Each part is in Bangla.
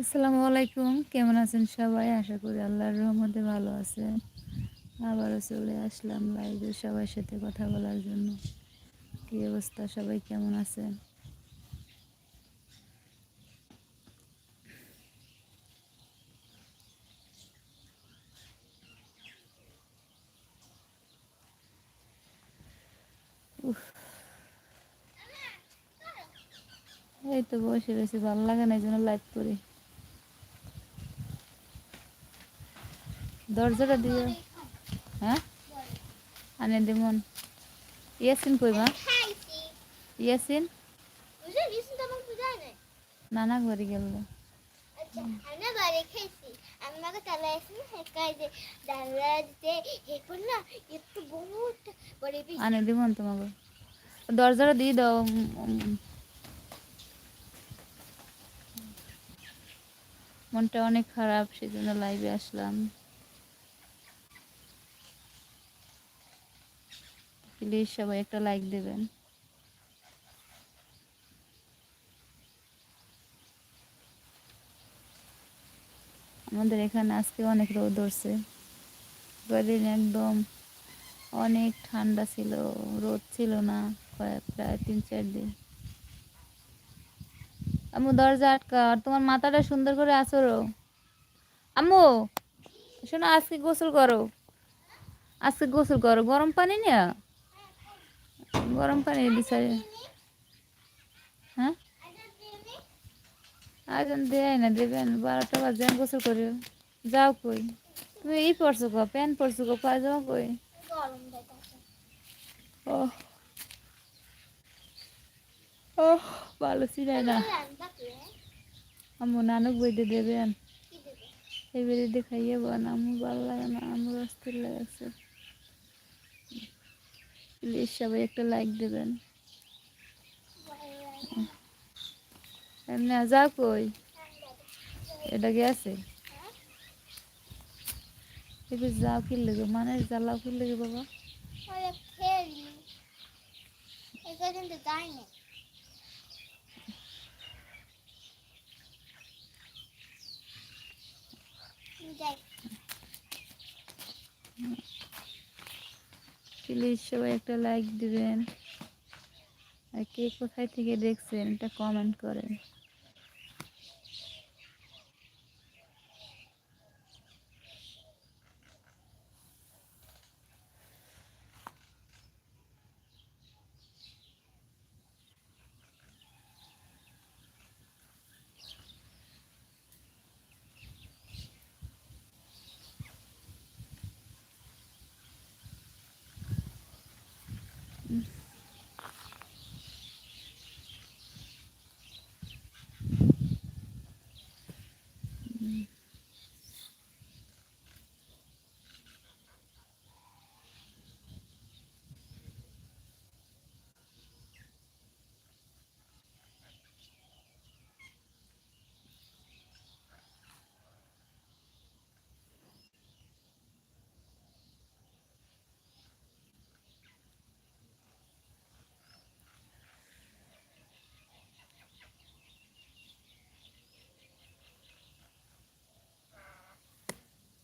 আসসালামু আলাইকুম। কেমন আছেন সবাই? আশা করি আল্লাহর রহমতে ভালো আছেন। আবারও চলে আসলাম লাইভে সবার সাথে কথা বলার জন্য। কী অবস্থা? সবাই কেমন আছেন। এই তো বসে রয়েছি, ভালো লাগে না এই জন্য লাইভ করি। দরজাটা দিও হ্যাঁ? আনে দিমন। ইয়াসিন কইবা খাইছি ইয়াসিন? নানা ঘরে গেল। আচ্ছা আমরা বাড়ি খেয়েছি। আমাকে তালা এসে হেকাই যে ডালা দিতে। হে করলা একটু বহুত বড় বেশি আনে দিমন তোমাকে। দরজাটা দিয়ে দাও। মনটা অনেক খারাপ সেজন্য লাইভে আসলাম। প্লিজ সবাই একটা লাইক দেবেন। আমাদের এখানে আজকে অনেক রোদ ধরছে। কদিন একদম অনেক ঠান্ডা ছিল, রোদ ছিল না কয়েক প্রায় তিন চার দিন। আম্মু, দরজা আটকা, আর তোমার মাথাটা সুন্দর করে আছরো আম্মু, শোনো, আজকে গোসল করো। আজকে গোসল করো, গরম পানি না গরম পানি দিছারে হ্যাঁ? আজন দেয় না দেবেন বারোটা বাজে আমি গোসল করি। যাও কই? তুমি ই পরছো গো প্যান্ট পরছো গো পায়জামা কই? ও ও ভালো ছিল না। করে নানক বইতে দেবেন এই দেখাইয়ে বোন আমার ভালো লাগে না। আমার অস্থির লাগছে। প্লিজ সবাই একটা লাইক দেবেন। এমনি যাও কই? এটা গেছে এবার যাও কি লেগে? মানুষ জ্বালাও কি লেগে বাবা? না যাই প্লিজ সবাই একটা লাইক দেবেন। আর কে কোথায় থেকে দেখছেন এটা কমেন্ট করেন।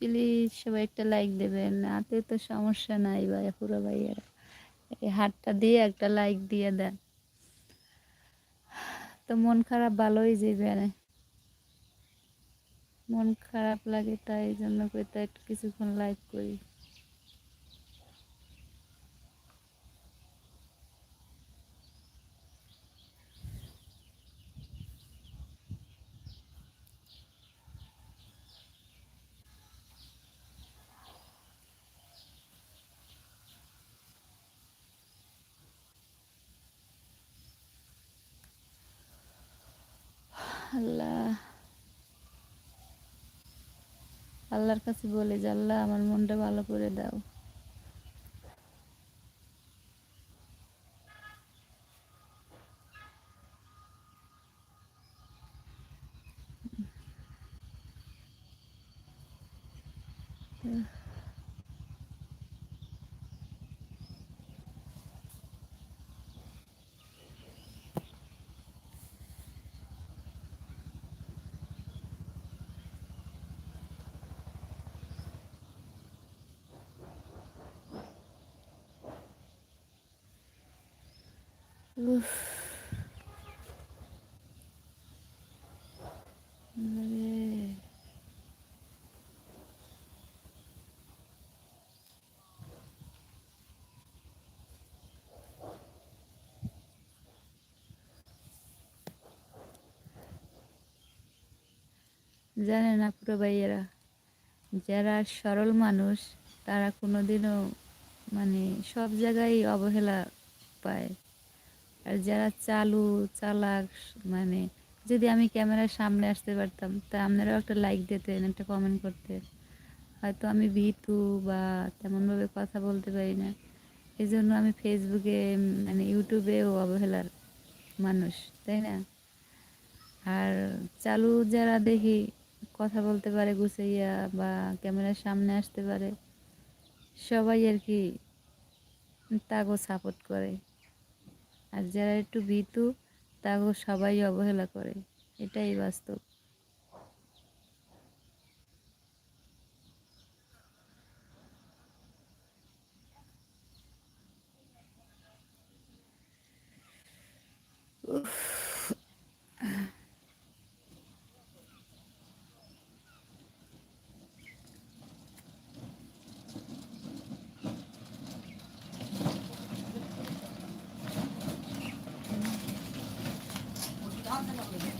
প্লিজ সবাই একটা লাইক দেবেন। হাতে তো সমস্যা নাই ভাই, পুরো ভাইয়েরা। এই হাতটা দিয়ে একটা লাইক দিয়ে দেন। তো মন খারাপ ভালোই যাবে মন খারাপ লাগে তাই জন্য করে তো একটু কিছুক্ষণ লাইক করি। আল্লাহ। আল্লাহর কাছে বলে যে আল্লাহ আমার মনটা ভালো করে দাও। জানে না পুরো ভাইয়েরা যারা সরল মানুষ তারা কোনোদিনও মানে সব জায়গায় অবহেলা পায়। আর যারা চালু, চালাক মানে যদি আমি ক্যামেরার সামনে আসতে পারতাম, তা আপনারাও একটা লাইক দিতেন, একটা কমেন্ট করতেন। হয়তো আমি ভিতু বা তেমনভাবে কথা বলতে পারি না। এই জন্য আমি ফেসবুকে মানে ইউটিউবেও অবহেলার মানুষ, তাই না? আর চালু যারা দেখি, কথা বলতে পারে, গুছাইয়া বা ক্যামেরার সামনে আসতে পারে, সবাই আর কি তাকেও সাপোর্ট করে। আর যারা একটু ভীতু তাকেও সবাই অবহেলা করে। এটাই বাস্তব।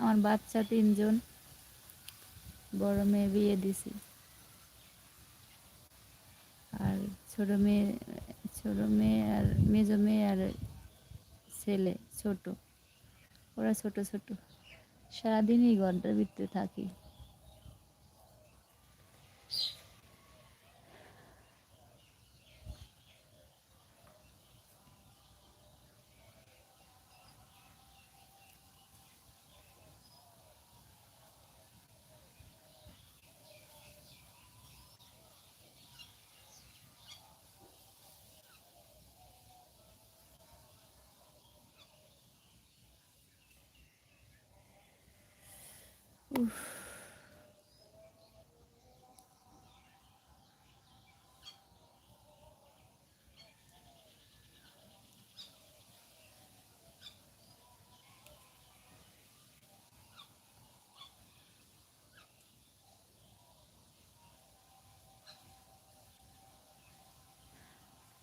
আমার বাচ্চা তিনজন, বড় মেয়ে বিয়ে দিছি। আর ছোট মেয়ে ছোট মেয়ে আর মেজো মেয়ে আর ছেলে, ছোট। ওরা ছোট ছোট। সারাদিনই ঘরটার ভিতরে থাকি।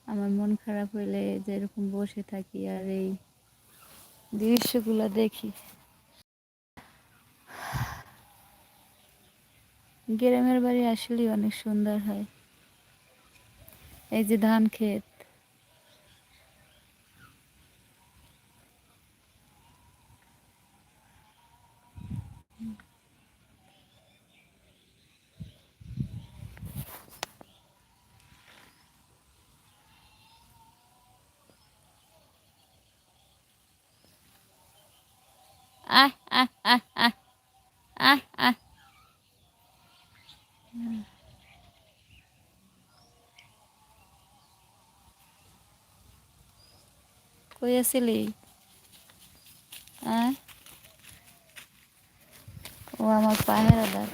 আমার মন খারাপ হইলে যেরকম বসে থাকি আর এই দৃশ্যগুলো দেখি। গ্রামের বাড়ি আসলেই অনেক সুন্দর হয়। এই যে ধান ক্ষেত। আহ আহ আহ আহ আহ আহ। কই আছিলি? আহ ও আমার পাহেরাদার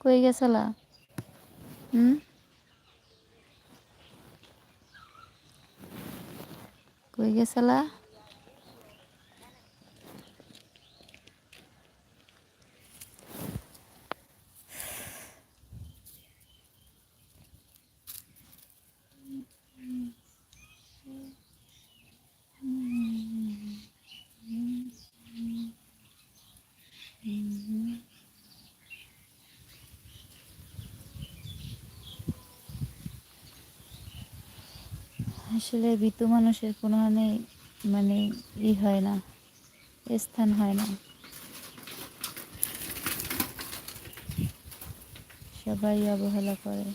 কই গেছলা? হুম? কই গেছলা? আসলে ভীতু মানুষের কোনো মানে মানে ই হয় না, স্থান হয় না। সবাই অবহেলা করে।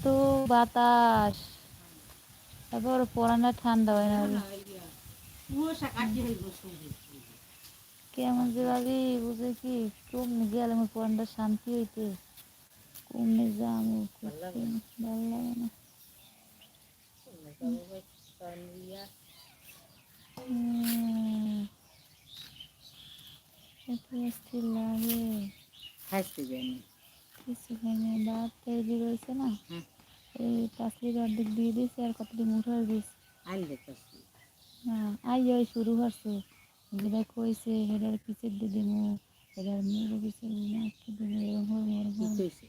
এত বাতাস। তারপর পরানা ঠান্ডা হয় না কেমন যে ভাবি, বুঝে কি? কমনে গেলে আমার পরানটা শান্তি হইতে? কমনে করতে ভালো লাগে না। লাগে। খাইতে জানি কিছু খাইনি ভাত তৈরি রয়েছে না। এই লিটার অর্ধেক দিয়ে দিয়েছি আর কতটি মুঠো দিয়েছি না আই ওই শুরু করছ যেটা কইছে হেডার পিছের দিয়ে দিমু হেডার মেয়ের পিছের নাকি দিমু এরকম হর হর কইছে?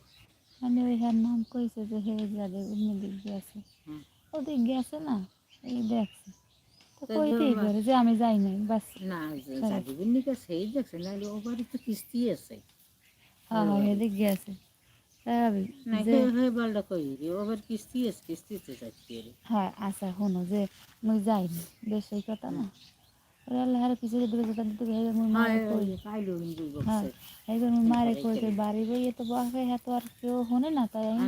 মানে ওই হ্যার নাম কইছে যে হে যাদের অন্য দিক গেছে। ওদিক গেছে না এই দেখছে। তো তো কইতেই পারে যে আমি যাই নাই বাস। না যাদিবেন সেই দেখছে ও তো কিস্তি আছে। হ্যাঁ হ্যাঁ এদিক গেছে হ্যাঁ আচ্ছা শোনো যে মুই যাইনি বেশ সেই কথা না? আল্লাহর পিছনে দিবে যেটা দিতে হবে মুই মারে কই? হ্যাঁ এইবার মুই মারে কই যে বাড়ি বইয়ে তো বসে হ্যাঁ তো আর কেউ শোনে না তাই আমি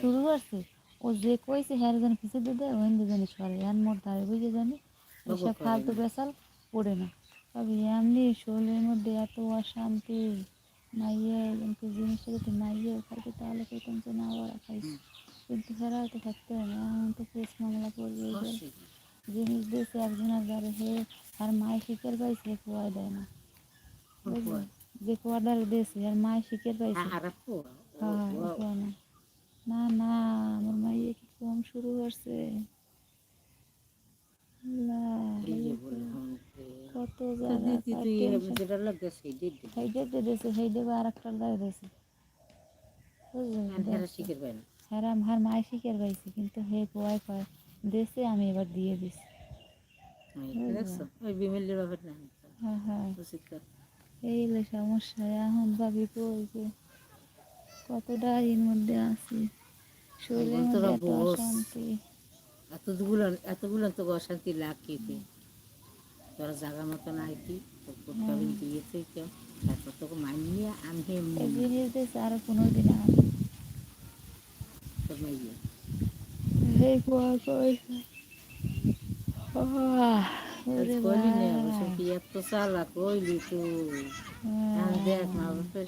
শুরু করছে। ও যে কইছে হ্যাঁ যেন পিছে দিয়ে দেয় ওই জানি সরে হ্যান মোর ধারে বুঝে জানি এসব ফালতু বেসাল পড়ে না। তবে এমনি শরীরের মধ্যে এত অশান্তি। মাইয়ে কিন্তু জিনিসটা যদি মাইয়ে খাইতে তাহলে কইতাম যে না ওরা খাইছে কিন্তু হেরা তো থাকতে হয় না। এখন তো কেস মামলা করবে জিনিস দিয়েছে একজন আর যারে হে আর মায়ের শিকার পাইছে হে কোয়াই দেয় না? যে কোয়াডার দিয়েছে আর মায়ের শিকার পাইছে। হ্যাঁ না না আমার মাইয়ে কি কম শুরু করছে আল্লাহ, কত জায়গা দিদি তুই যেটা লাগে সেই দিদি হেইডে দিয়ে দিয়েছে আর একটা দায় দিয়েছে হ্যাঁ আমার পাইছে কিন্তু হে কোয়াই পায় দিয়েছে আমি এবার দিয়ে দিছি। হ্যাঁ হ্যাঁ কর এই সমস্যা এখন ভাবি ওই যে কতটা এর মধ্যে আছি। বস। অশান্তি। এতগুলো এতগুলো তো অশান্তি লাগতে তোরা জায়গা মতো নাই কি? করতে দিয়েছে কেউ। তারপর তোকে মানিয়ে আমি আরও পনেরো দিন হ্যাঁ, দেখ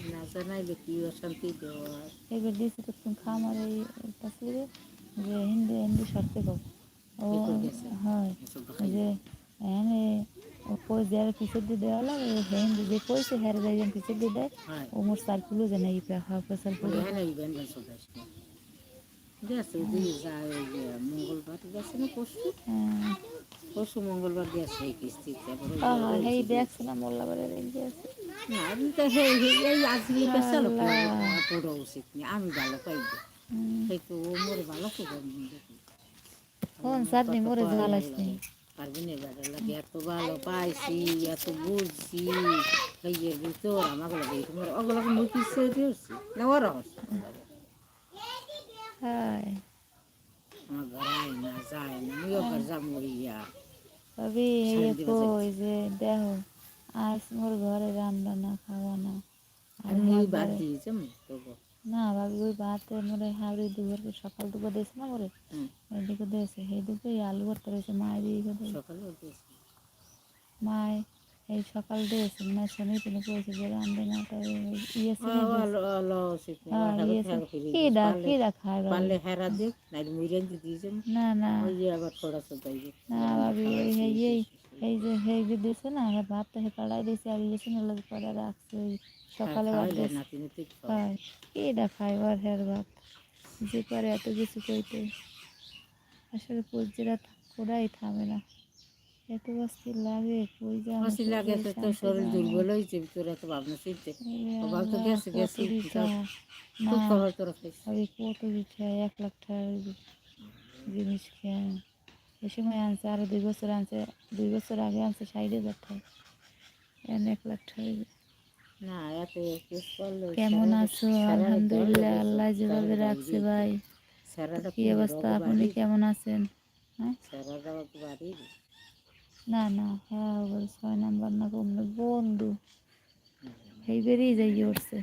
না জানাইলে কি অশান্তি দেওয়া এবার দিয়েছে তো খামার এই তাসলিরে যে হিন্দি হিন্দি শর্তে কব ও? হয় যে এনে ও কই যার পিছে দিয়ে দেওয়া লাগে ও হিন্দি যে কইছে হ্যাঁ যাইজন পিছে দিয়ে দেয় হয়। ও মোর সার্কুলও জানে এই পেখা পেশাল করে হ্যাঁ না ইভেন্ট সদাস গেছে দিয়ে যায় যে মঙ্গলবার গেছে না পরশু? হ্যাঁ। পরশু মঙ্গলবার গেছে এই কিস্তিতে তারপরে ওই আহা, হেই দেখছে না মোল্লাবারের এই যে না আমি তো হে হে এই আজকে উচিত আমি ভালো পাইব। হুম। সেই ও মোর ভালো করব ফোন সার নি মোরে ঝালাস নি পারবি না লাগে এত ভালো পাইছি এত বুঝছি। খাইয়ের ভিতর আমাকে লাগে তোমার ইচ্ছে দিয়েছি না ওরা আমার ঘরে না যায় না আমিও ঘর যাব ইয়া। এই কই যে দেখো আজ মোর ঘরে রান্না না খাওয়া না। আর আমি বাদ দিয়েছি তবু না ভাবি ওই ভাতে মোরে হাওড়ি দুপুর সকাল দুপুর দিয়েছে না মোরে? হুম। এদিকে দিয়েছে সেই দুপুরে আলু ভর্তা রয়েছে মায় দিয়ে দিয়েছে। সকালে উঠেছি মায় এই সকাল দিয়েছে মানে শনি তিনি করেছে যে রান্না না তাই ইয়ে ছিল কি দা কি দা খায় ভাবি? পারলে হেরা দেব নাইলে মুইরান দিয়েছি না? না ওই যে আবার থোড়া সো যাইবে না ভাবি এই এই যে যে দিয়েছে না আমার ভাতটা হে কাড়াই দিয়েছে আর ইয়ে ছিল করে রাখছে। সকালে কি দা খায় ওর হের ভাত। যে পারে এত কিছু কইতে। আসলে পুজিরা কোড়াই থামে না। এত অস্থির লাগে কই যে লাগে তো তোর শরীর দুর্বল হয়েছে তোর এত ভাবনা চিনতে। অভাব তো গেছে গেছে খুব খবর তোর খাইছে আমি কত কিছু এক লাখ টাকার জিনিস খেয়ে। এ সময় আনছে আরও দুই বছর আনছে দুই বছর আগে আনছে ষাট হাজার টাকা। এখন এক লাখ টাকা কেমন আছো? আলহামদুলিল্লাহ আল্লাহ যেভাবে রাখছে ভাই। কি অবস্থা? আপনি কেমন আছেন? হ্যাঁ? না না হ্যাঁ ছয় নাম্বার না কমলে বন্ধু। এই বেরিয়ে যাই উঠছে।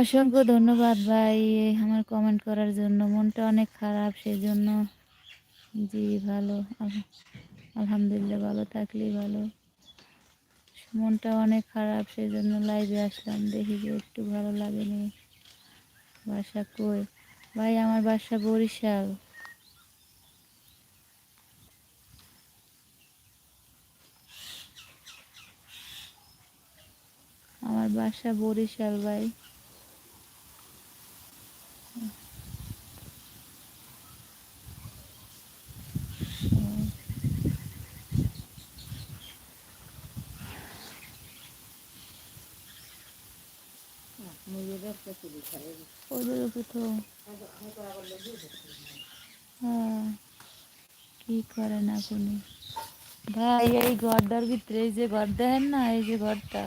অসংখ্য ধন্যবাদ ভাই আমার কমেন্ট করার জন্য। মনটা অনেক খারাপ সেই জন্য জি, ভালো। আলহামদুলিল্লাহ ভালো, থাকলেই ভালো। মনটা অনেক খারাপ সেই জন্য লাইভে আসলাম। দেখি যে একটু ভালো লাগেনি। বাসা কই? ভাই, আমার বাসা বরিশাল। আমার বাসা বরিশাল, ভাই। হ্যাঁ কি করে না ভাই, এই ঘরটার ভিতরে, এই যে ঘর দেখেন না, এই যে ঘরটা,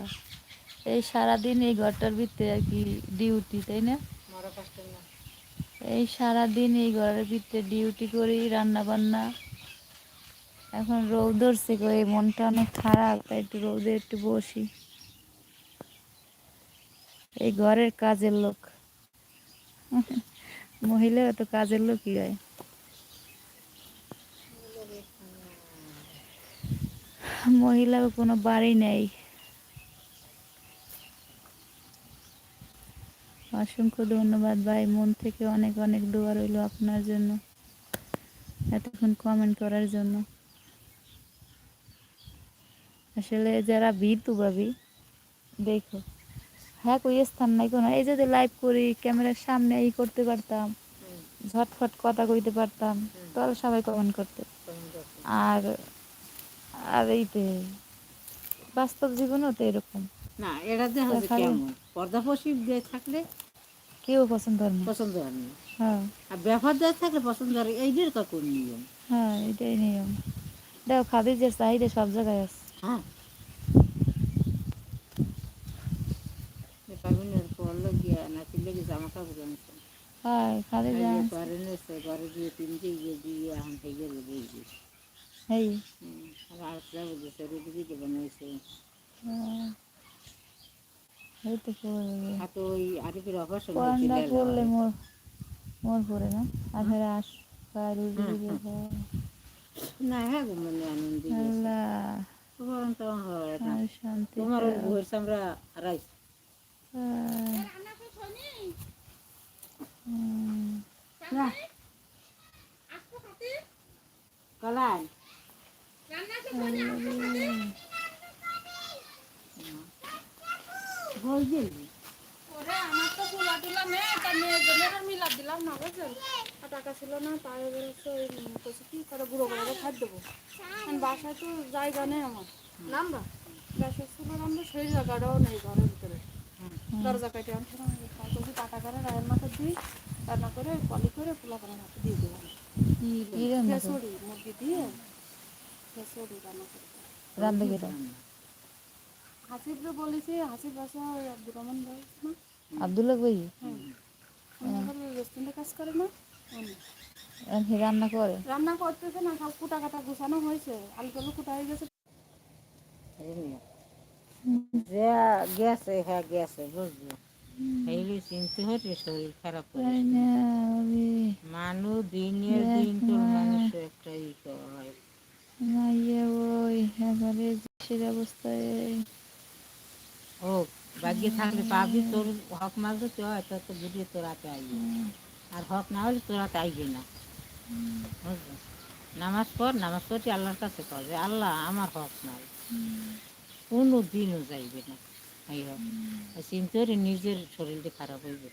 এই সারাদিন এই ঘরটার ভিতরে আর কি ডিউটি তাই না? এই সারাদিন এই ঘরের ভিতরে ডিউটি করি রান্না বান্না এখন রোদ ধরছে গো, এই মনটা অনেক খারাপ, তাই একটু রোদে একটু বসি। এই ঘরের কাজের লোক। মহিলা তো কাজের লোকই হয়। মহিলার কোনো বাড়ি নেই। অসংখ্য ধন্যবাদ ভাই, মন থেকে অনেক অনেক দোয়া রইল আপনার জন্য, এতক্ষণ কমেন্ট করার জন্য। আসলে যারা ভীতু ভাবি, দেখো হ্যাঁ কই স্থান নাই কোনো। এই যদি লাইভ করি ক্যামেরার সামনে এই করতে পারতাম ঝটফট কথা কইতে পারতাম তাহলে সবাই কমেন্ট করতে। আর আর এইতে বাস্তব জীবনও তো এরকম। না এটা দেখা যায় কেমন? দিয়ে থাকলে কেউ পছন্দ হয় না। পছন্দ হয় না। হ্যাঁ। আর ব্যবহার দিয়ে থাকলে পছন্দ হয় কাকুর নিয়ম? হ্যাঁ এটাই নিয়ম। দেখো খাদিজের চাহিদা সব জায়গায় আছে। হ্যাঁ। হ্যাঁ খাদিজা এই ঘরে নেছে ঘরে দিয়ে তিনটে গিয়ে দিয়ে এখন থেকে লেগে গেছে এই আর আর যাব যে শরীর দিকে বানাইছে। হ্যাঁ। এই তো করবে আর তো ওই আরিফের অপারেশন হয়েছে কোরআনটা লেলা পড়লে হয়। মোর মোর পড়ে না। আর ফের আস পায় রুজি হুম, না হ্যাঁ গো আনন্দ আল্লাহ। তোমার তো হয় না। ভোর আমরা রাইস হ্যাঁ। হুম। না কলাই বল দিলি ওরে আমার তো মেয়ের জন্য দিলাম না টাকা ছিল না ওই কি করে গুঁড়ো করে দেবো? বাসায় তো জায়গা নেই আমার। নামবা গ্যাসের ছিল নামবে সেই জায়গাটাও নেই, ঘরের ভিতরে। দরজা কেটে আনছিলাম কইছি টাকা করে রায়ের মাথা দিই রান্না করে পলি করে পোলা করে হাতে দিয়ে করে? খেসড়ি মুরগি দিয়ে খেসড়ি রান্না করে রান্না করে হাসিবকে বলেছি হাসিব বাসা ওই আব্দুর রহমান ভাই আব্দুল্লাহ ভাই? রেস্টুরেন্টে কাজ করে না? রান্না করে? রান্না করতেছে না সব কুটা কাটা গুছানো হয়েছে। আলু টালু কুটা হয়ে গেছে। যে গেছে হ্যাঁ গেছে বুঝলি। এইগুলি চিনতে হচ্ছে শরীর খারাপ করে মানুষ দিনের দিন তোর মানুষ একটা ই হয়। ওই এবারে দেশের অবস্থায় ও বাগিয়ে থাকলে পাবি তোর হক মারবে তো হয়তো তো বুঝিয়ে তোর হাতে আইবে আর হক না হলে তোর হাতে আইবে না। নামাজ পড় নামাজ পড়ছি আল্লাহর কাছে আল্লাহ আমার হক নাই কোনো দিনও যাইবে না। এই হক চিন্তা করে নিজের শরীরটা খারাপ হইবে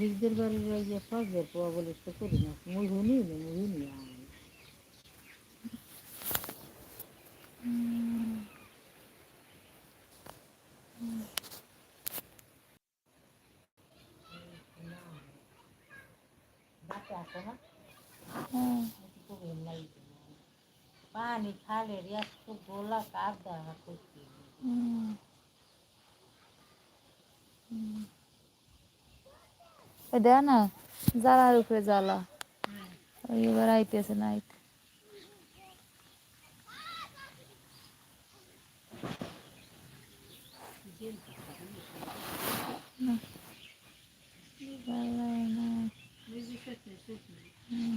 হিজদের বাড়ির ওই যে ফজদের পোয়া বলিস তো করি না। মুই শুনি না মুই শুনি আমি হ্যাঁ, পানি খালে একটু গোলা কাপ দেখা করছি হুম। হুম। ওই দেখ না জ্বালার উপরে জ্বালা ওই এবার আইতেছে নাইট জ্বালায় না হুম। হুম।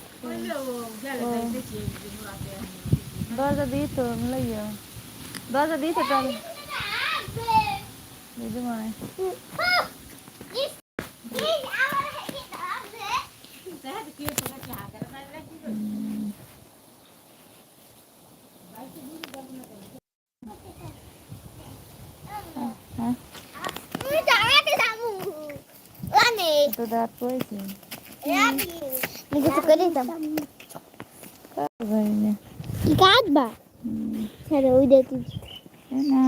দরজা দিই তো লই যাও দরজা দিই তো তাহলে দিদি মনে হয়। হ্যাঁ তো দাঁত পড়েছে পারি না কাটবা হুম। হ্যাঁ ওই দেখি না।